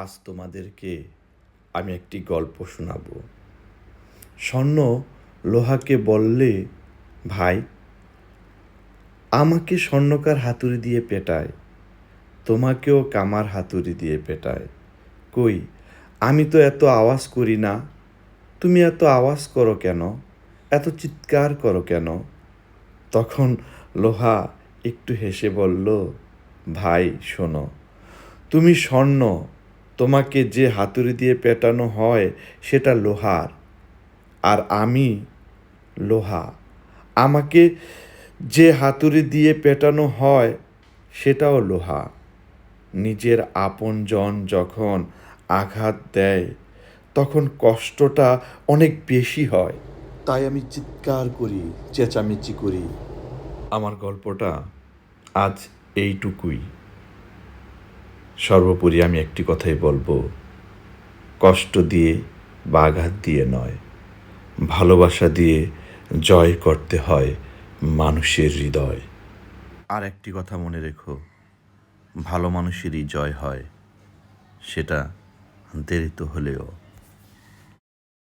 আজ তোমাদেরকে আমি একটি গল্প শোনাব। স্বর্ণ লোহাকে বললে, ভাই, আমাকে স্বর্ণকার হাতুড়ি দিয়ে পেটায়, তোমাকেও কামার হাতুড়ি দিয়ে পেটায়। কই, আমি তো এত আওয়াজ করি না, তুমি এত আওয়াজ করো কেন, এত চিৎকার করো কেন? তখন লোহা একটু হেসে বলল, ভাই, শোনো, তুমি স্বর্ণ তোমাকে যে হাতুড়ি দিয়ে পেটানো হয় সেটা লোহার। আর আমি লোহা। আমাকে যে হাতুড়ি দিয়ে পেটানো হয় সেটাও লোহা। নিজের আপনজন যখন আঘাত দেয় তখন কষ্টটা অনেক বেশি হয়। তাই আমি চিৎকার করি চেঁচামেচি করি। আমার গল্পটা আজ এইটুকুই। সর্বোপরি আমি একটি কথাই বলব। কষ্ট দিয়ে বা আঘাত দিয়ে নয়। ভালোবাসা দিয়ে জয় করতে হয় মানুষের হৃদয়। আর একটি কথা মনে রেখো, ভালো মানুষেরই জয় হয়, সেটা দেরিত হলেও।